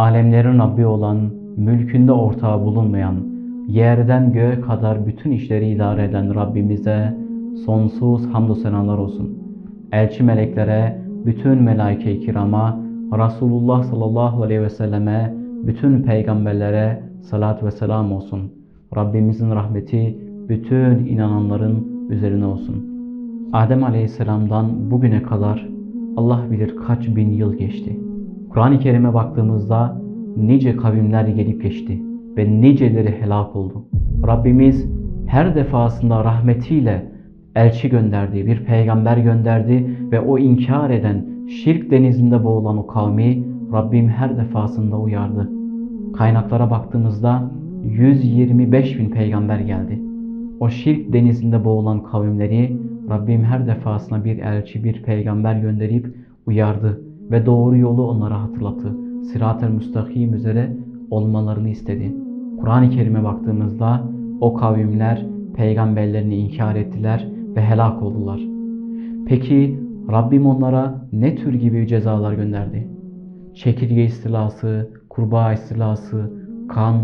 Alemlerin Rabbi olan, mülkünde ortağı bulunmayan, yerden göğe kadar bütün işleri idare eden Rabbimize sonsuz hamdü senalar olsun. Elçi meleklere, bütün melaike-i kirama, Resulullah sallallahu aleyhi ve selleme, bütün peygamberlere salat ve selam olsun. Rabbimizin rahmeti bütün inananların üzerine olsun. Adem aleyhisselamdan bugüne kadar Allah bilir kaç bin yıl geçti. Kur'an-ı Kerim'e baktığımızda nice kavimler gelip geçti ve niceleri helak oldu. Rabbimiz her defasında rahmetiyle elçi gönderdi, bir peygamber gönderdi ve o inkar eden, şirk denizinde boğulan o kavmi Rabbim her defasında uyardı. Kaynaklara baktığımızda 125 bin peygamber geldi. O şirk denizinde boğulan kavimleri Rabbim her defasında bir elçi, bir peygamber gönderip uyardı ve doğru yolu onlara hatırlattı. Sırat-ı müstakim üzere olmalarını istedi. Kur'an-ı Kerim'e baktığımızda o kavimler peygamberlerini inkar ettiler ve helak oldular. Peki Rabbim onlara ne tür gibi cezalar gönderdi? Çekirge istilası, kurbağa istilası, kan,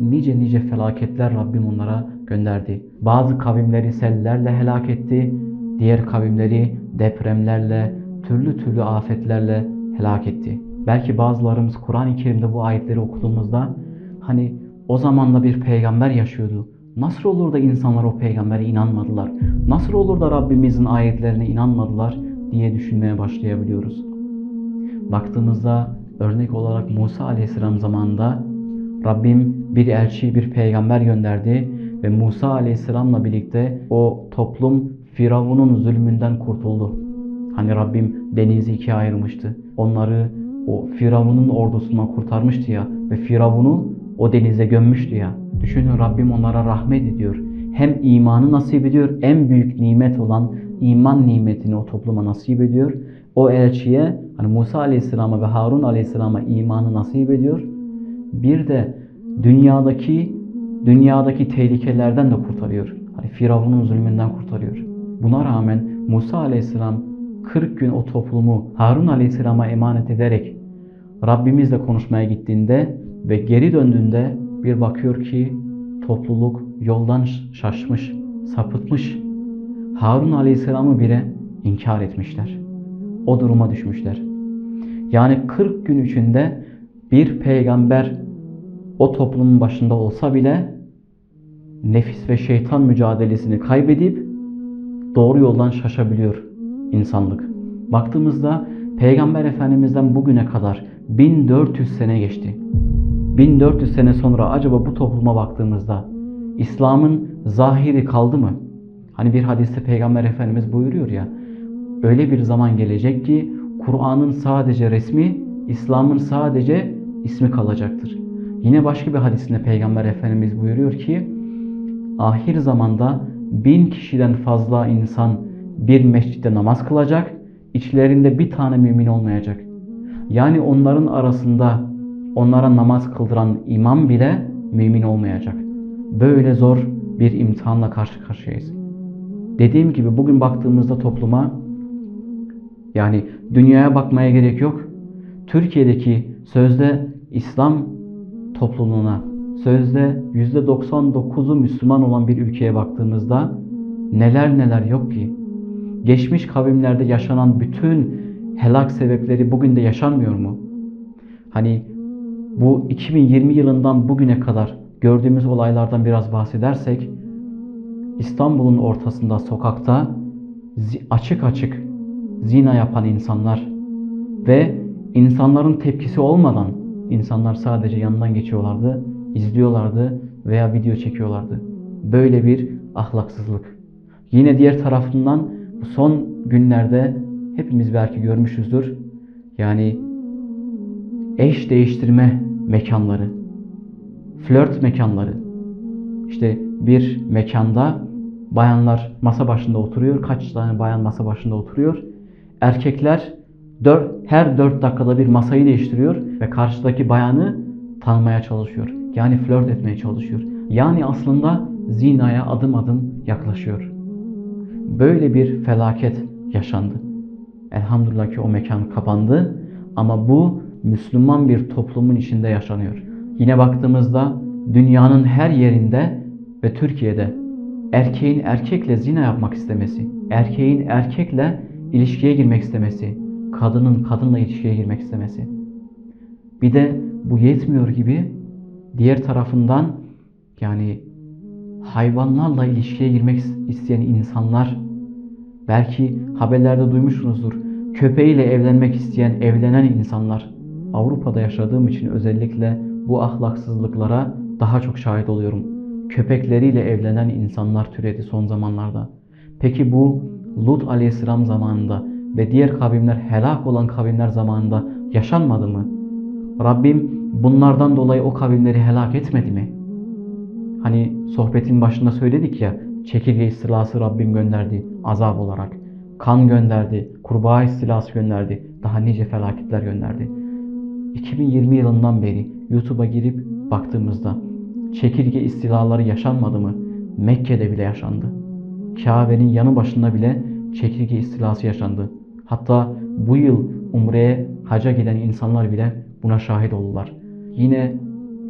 nice nice felaketler Rabbim onlara gönderdi. Bazı kavimleri sellerle helak etti, diğer kavimleri depremlerle, türlü türlü afetlerle helak etti. Belki bazılarımız Kur'an-ı Kerim'de bu ayetleri okuduğumuzda hani o zamanda bir peygamber yaşıyordu. Nasıl olur da insanlar o peygambere inanmadılar? Nasıl olur da Rabbimizin ayetlerine inanmadılar diye düşünmeye başlayabiliyoruz. Baktığımızda örnek olarak Musa aleyhisselam zamanında Rabbim bir elçi, bir peygamber gönderdi ve Musa aleyhisselamla birlikte o toplum Firavun'un zulmünden kurtuldu. Hani Rabbim denizi ikiye ayırmıştı. Onları o Firavun'un ordusundan kurtarmıştı ya ve Firavun'u o denize gömmüştü ya. Düşünün Rabbim onlara rahmet ediyor. Hem imanı nasip ediyor, en büyük nimet olan iman nimetini o topluma nasip ediyor. O elçiye hani Musa Aleyhisselam'a ve Harun Aleyhisselam'a imanı nasip ediyor. Bir de dünyadaki dünyadaki tehlikelerden de kurtarıyor. Hani Firavun'un zulmünden kurtarıyor. Buna rağmen Musa Aleyhisselam 40 gün o toplumu Harun Aleyhisselam'a emanet ederek Rabbimizle konuşmaya gittiğinde ve geri döndüğünde bir bakıyor ki topluluk yoldan şaşmış, sapıtmış. Harun Aleyhisselam'ı bile inkar etmişler. O duruma düşmüşler. Yani 40 gün içinde bir peygamber o toplumun başında olsa bile nefis ve şeytan mücadelesini kaybedip doğru yoldan şaşabiliyor insanlık. Baktığımızda Peygamber Efendimiz'den bugüne kadar 1400 sene geçti. 1400 sene sonra acaba bu topluma baktığımızda İslam'ın zahiri kaldı mı? Hani bir hadiste Peygamber Efendimiz buyuruyor ya öyle bir zaman gelecek ki Kur'an'ın sadece resmi, İslam'ın sadece ismi kalacaktır. Yine başka bir hadisinde Peygamber Efendimiz buyuruyor ki ahir zamanda bin kişiden fazla insan bir mescitte namaz kılacak, içlerinde bir tane mümin olmayacak. Yani onların arasında onlara namaz kıldıran imam bile mümin olmayacak. Böyle zor bir imtihanla karşı karşıyayız. Dediğim gibi bugün baktığımızda topluma yani dünyaya bakmaya gerek yok. Türkiye'deki sözde İslam topluluğuna, sözde %99'u Müslüman olan bir ülkeye baktığımızda neler neler yok ki. Geçmiş kavimlerde yaşanan bütün helak sebepleri bugün de yaşanmıyor mu? Hani bu 2020 yılından bugüne kadar gördüğümüz olaylardan biraz bahsedersek İstanbul'un ortasında sokakta açık açık zina yapan insanlar ve insanların tepkisi olmadan insanlar sadece yanından geçiyorlardı, izliyorlardı veya video çekiyorlardı. Böyle bir ahlaksızlık. Yine diğer tarafından son günlerde hepimiz belki görmüşüzdür. Yani eş değiştirme mekanları, flört mekanları. İşte bir mekanda bayanlar masa başında oturuyor. Kaç tane bayan masa başında oturuyor. Erkekler dört, her dört dakikada bir masayı değiştiriyor ve karşıdaki bayanı tanımaya çalışıyor. Yani flört etmeye çalışıyor. Yani aslında zinaya adım adım yaklaşıyor. Böyle bir felaket yaşandı. Elhamdülillah ki o mekan kapandı ama bu Müslüman bir toplumun içinde yaşanıyor. Yine baktığımızda dünyanın her yerinde ve Türkiye'de erkeğin erkekle zina yapmak istemesi, erkeğin erkekle ilişkiye girmek istemesi, kadının kadınla ilişkiye girmek istemesi. Bir de bu yetmiyor gibi diğer tarafından yani hayvanlarla ilişkiye girmek isteyen insanlar belki haberlerde duymuşsunuzdur. Köpeğiyle evlenmek isteyen, evlenen insanlar Avrupa'da yaşadığım için özellikle bu ahlaksızlıklara daha çok şahit oluyorum. Köpekleriyle evlenen insanlar türedi son zamanlarda. Peki bu Lut aleyhisselam zamanında ve diğer kavimler helak olan kavimler zamanında yaşanmadı mı? Rabbim bunlardan dolayı o kavimleri helak etmedi mi? Hani sohbetin başında söyledik ya çekirge istilası Rabbim gönderdi azap olarak. Kan gönderdi, kurbağa istilası gönderdi, daha nice felaketler gönderdi. 2020 yılından beri YouTube'a girip baktığımızda çekirge istilaları yaşanmadı mı? Mekke'de bile yaşandı. Kabe'nin yanı başında bile çekirge istilası yaşandı. Hatta bu yıl Umre'ye, haca giden insanlar bile buna şahit oldular. Yine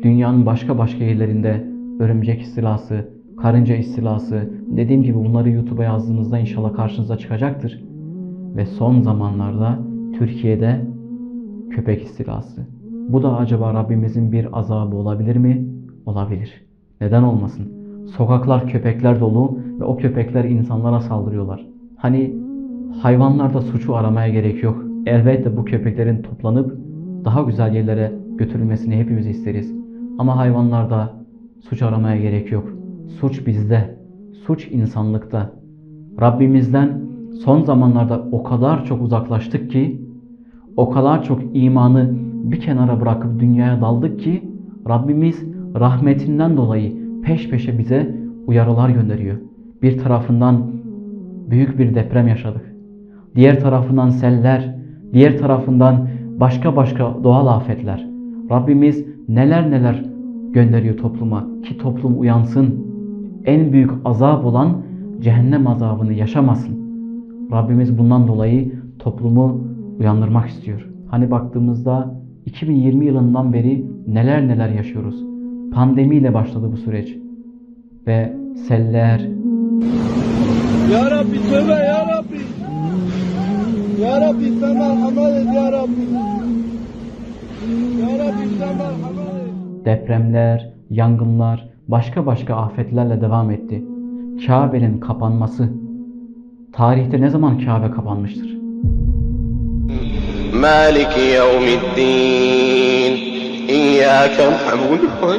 dünyanın başka başka yerlerinde örümcek istilası, karınca istilası, dediğim gibi bunları YouTube'a yazdığınızda inşallah karşınıza çıkacaktır. Ve son zamanlarda Türkiye'de köpek istilası. Bu da acaba Rabbimizin bir azabı olabilir mi? Olabilir. Neden olmasın? Sokaklar köpekler dolu ve o köpekler insanlara saldırıyorlar. Hani hayvanlarda suçu aramaya gerek yok. Elbette bu köpeklerin toplanıp daha güzel yerlere götürülmesini hepimiz isteriz. Ama hayvanlarda suç aramaya gerek yok. Suç bizde. Suç insanlıkta. Rabbimizden son zamanlarda o kadar çok uzaklaştık ki o kadar çok imanı bir kenara bırakıp dünyaya daldık ki Rabbimiz rahmetinden dolayı peş peşe bize uyarılar gönderiyor. Bir tarafından büyük bir deprem yaşadık. Diğer tarafından seller, diğer tarafından başka başka doğal afetler. Rabbimiz neler neler gönderiyor topluma ki toplum uyansın. En büyük azap olan cehennem azabını yaşamasın. Rabbimiz bundan dolayı toplumu uyandırmak istiyor. Hani baktığımızda 2020 yılından beri neler neler yaşıyoruz. Pandemiyle başladı bu süreç. Ve seller, Ya Rabbi tövbe ya Rabbi. Ya Rabbi sen merhamet et ya Rabbi. Ya Rabbi sen merhamet et. depremler, yangınlar, başka başka afetlerle devam etti. Kabe'nin kapanması. Tarihte ne zaman Kabe kapanmıştır? Maliki yevmiddin İyyâke na'budu ve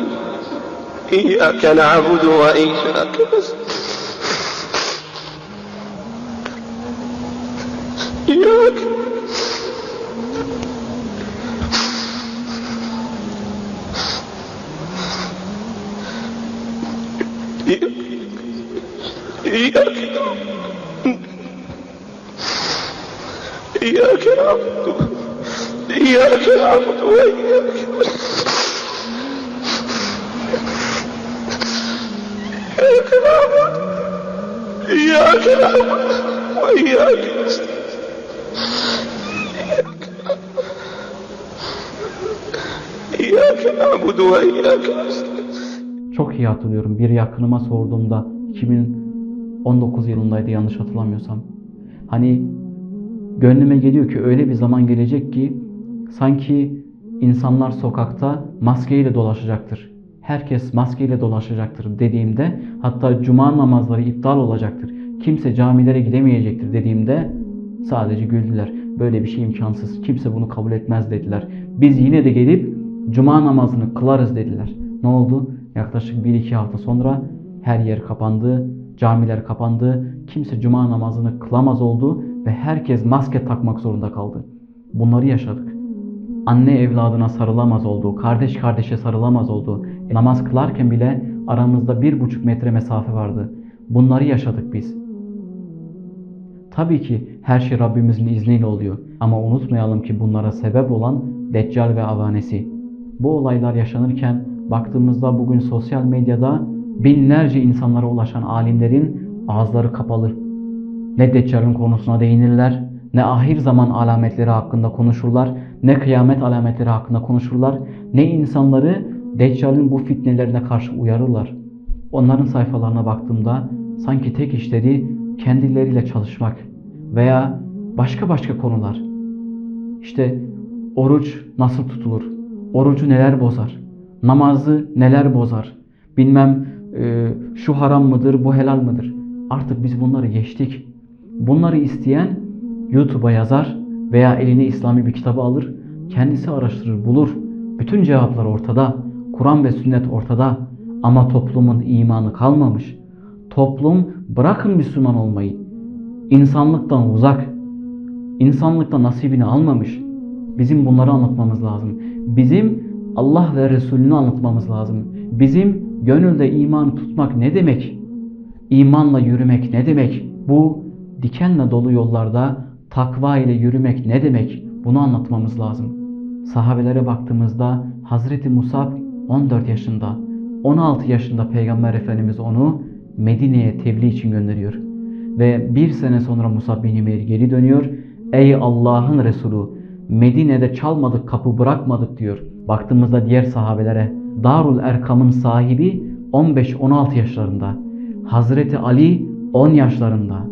İyyâke na'budu ve İyyâke İyyâke إياك إياك نعبد إياك نعبد وإياك إياك نعبد إياك نعبد وإياك إياك نعبد وإياك نستعين. Çok iyi hatırlıyorum. Bir yakınıma sorduğumda 2019 yılındaydı yanlış hatırlamıyorsam. Hani gönlüme geliyor ki öyle bir zaman gelecek ki sanki insanlar sokakta maskeyle dolaşacaktır. Herkes maskeyle dolaşacaktır dediğimde hatta cuma namazları iptal olacaktır. Kimse camilere gidemeyecektir dediğimde sadece güldüler. Böyle bir şey imkansız. Kimse bunu kabul etmez dediler. Biz yine de gelip cuma namazını kılarız dediler. Ne oldu? Yaklaşık 1-2 hafta sonra her yer kapandı, camiler kapandı, kimse cuma namazını kılamaz oldu ve herkes maske takmak zorunda kaldı. Bunları yaşadık. Anne evladına sarılamaz oldu, kardeş kardeşe sarılamaz oldu. Namaz kılarken bile aramızda bir buçuk metre mesafe vardı. Bunları yaşadık biz. Tabii ki her şey Rabbimizin izniyle oluyor. Ama unutmayalım ki bunlara sebep olan Deccal ve avanesi. Bu olaylar yaşanırken baktığımızda bugün sosyal medyada binlerce insanlara ulaşan alimlerin ağızları kapalı. Ne Deccal'ın konusuna değinirler, ne ahir zaman alametleri hakkında konuşurlar, ne kıyamet alametleri hakkında konuşurlar, ne insanları Deccal'in bu fitnelerine karşı uyarırlar. Onların sayfalarına baktığımda sanki tek işleri kendileriyle çalışmak veya başka başka konular. İşte oruç nasıl tutulur? Orucu neler bozar? Namazı neler bozar? Bilmem e, şu haram mıdır, bu helal mıdır? Artık biz bunları geçtik. Bunları isteyen YouTube'a yazar veya eline İslami bir kitabı alır, kendisi araştırır, bulur. Bütün cevaplar ortada. Kur'an ve sünnet ortada. Ama toplumun imanı kalmamış. Toplum bırakın Müslüman olmayı. insanlıktan uzak. insanlıktan nasibini almamış. Bizim bunları anlatmamız lazım. Bizim Allah ve Resulünü anlatmamız lazım. Bizim gönülde imanı tutmak ne demek? İmanla yürümek ne demek? Bu dikenle dolu yollarda takva ile yürümek ne demek? Bunu anlatmamız lazım. Sahabelere baktığımızda Hazreti Musab 14 yaşında, 16 yaşında Peygamber Efendimiz onu Medine'ye tebliğ için gönderiyor. Ve bir sene sonra Musab bin Ümeyr geri dönüyor. Ey Allah'ın Resulü Medine'de çalmadık kapı bırakmadık diyor. Baktığımızda diğer sahabelere Darul Erkam'ın sahibi 15-16 yaşlarında. Hazreti Ali 10 yaşlarında.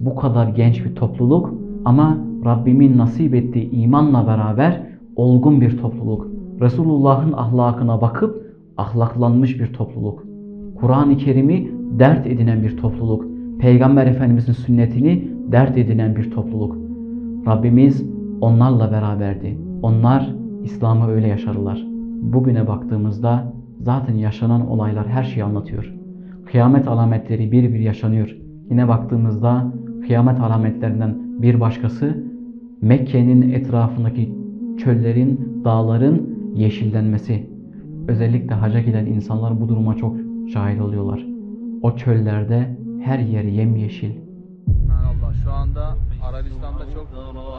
Bu kadar genç bir topluluk ama Rabbimin nasip ettiği imanla beraber olgun bir topluluk. Resulullah'ın ahlakına bakıp ahlaklanmış bir topluluk. Kur'an-ı Kerim'i dert edinen bir topluluk. Peygamber Efendimizin sünnetini dert edinen bir topluluk. Rabbimiz onlarla beraberdi. Onlar İslam'ı öyle yaşadılar. Bugüne baktığımızda zaten yaşanan olaylar her şeyi anlatıyor. Kıyamet alametleri bir bir yaşanıyor. Yine baktığımızda kıyamet alametlerinden bir başkası Mekke'nin etrafındaki çöllerin, dağların yeşillenmesi. Özellikle haca giden insanlar bu duruma çok şahit oluyorlar. O çöllerde her yer yemyeşil. Allah şu anda Arabistan'da çok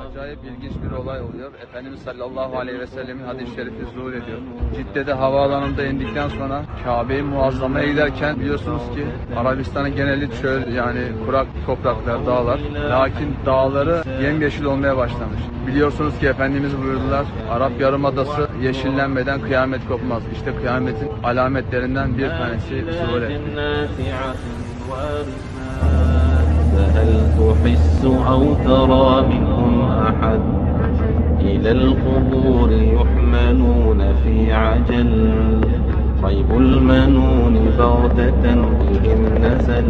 acayip ilginç bir olay oluyor. Efendimiz sallallahu aleyhi ve sellemin hadis-i şerifi zuhur ediyor. Cidde'de havaalanında indikten sonra Kabe-i Muazzama'ya giderken biliyorsunuz ki Arabistan'ın geneli çöl yani kurak topraklar, dağlar. Lakin dağları yemyeşil olmaya başlamış. Biliyorsunuz ki Efendimiz buyurdular Arap Yarımadası yeşillenmeden kıyamet kopmaz. İşte kıyametin alametlerinden bir tanesi zuhur etti. فهل تحس أو ترى منهم أحد؟ إلى القبور يحملون في عجل. ريب المنون بغتة بهم نزل.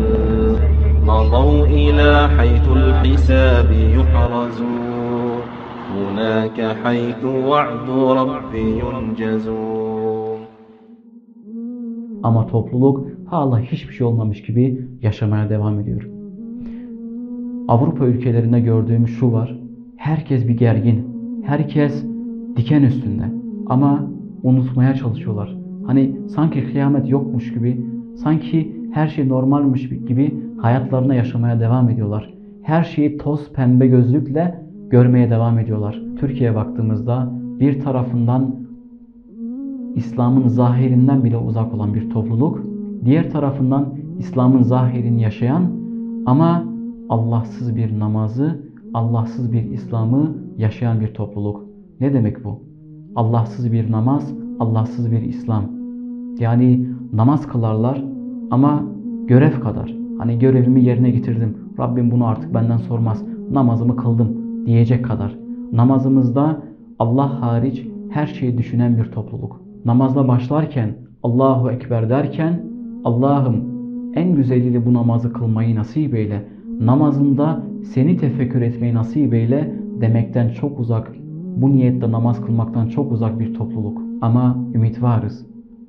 مضوا إلى حيث الحساب يحرزون. هناك حيث وعد ربي ينجزون. Ama topluluk hala hiçbir şey olmamış gibi yaşamaya devam ediyor. Avrupa ülkelerinde gördüğüm şu var. Herkes bir gergin. Herkes diken üstünde. Ama unutmaya çalışıyorlar. Hani sanki kıyamet yokmuş gibi, sanki her şey normalmiş gibi hayatlarına yaşamaya devam ediyorlar. Her şeyi toz pembe gözlükle görmeye devam ediyorlar. Türkiye'ye baktığımızda bir tarafından İslam'ın zahirinden bile uzak olan bir topluluk, diğer tarafından İslam'ın zahirini yaşayan ama Allahsız bir namazı, Allahsız bir İslam'ı yaşayan bir topluluk. Ne demek bu? Allahsız bir namaz, Allahsız bir İslam. Yani namaz kılarlar ama görev kadar. Hani görevimi yerine getirdim. Rabbim bunu artık benden sormaz. Namazımı kıldım diyecek kadar. Namazımızda Allah hariç her şeyi düşünen bir topluluk. Namazla başlarken Allahu Ekber derken Allah'ım en güzeliyle bu namazı kılmayı nasip eyle. Namazında seni tefekkür etmeyi nasip eyle demekten çok uzak, bu niyetle namaz kılmaktan çok uzak bir topluluk. Ama ümit varız.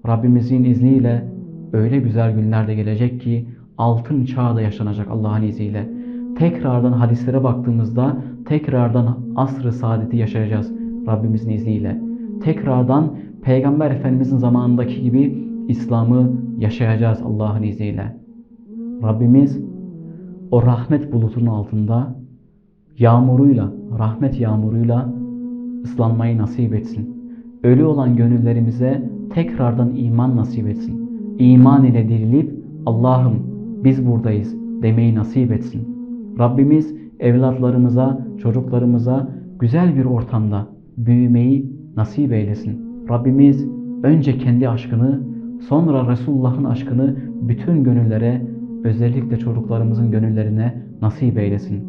Rabbimizin izniyle öyle güzel günler de gelecek ki altın çağda yaşanacak Allah'ın izniyle. Tekrardan hadislere baktığımızda tekrardan asr-ı saadeti yaşayacağız Rabbimizin izniyle. Tekrardan Peygamber Efendimizin zamanındaki gibi İslam'ı yaşayacağız Allah'ın izniyle. Rabbimiz o rahmet bulutunun altında yağmuruyla, rahmet yağmuruyla ıslanmayı nasip etsin. Ölü olan gönüllerimize tekrardan iman nasip etsin. İman ile dirilip Allah'ım biz buradayız demeyi nasip etsin. Rabbimiz evlatlarımıza, çocuklarımıza güzel bir ortamda, büyümeyi nasip eylesin. Rabbimiz önce kendi aşkını, sonra Resulullah'ın aşkını bütün gönüllere, özellikle çocuklarımızın gönüllerine nasip eylesin.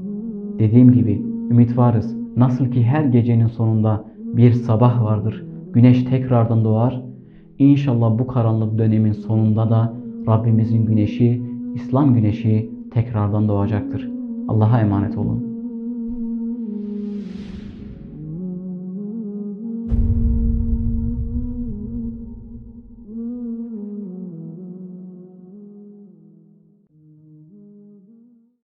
Dediğim gibi ümit varız. Nasıl ki her gecenin sonunda bir sabah vardır. Güneş tekrardan doğar. İnşallah bu karanlık dönemin sonunda da Rabbimizin güneşi, İslam güneşi tekrardan doğacaktır. Allah'a emanet olun.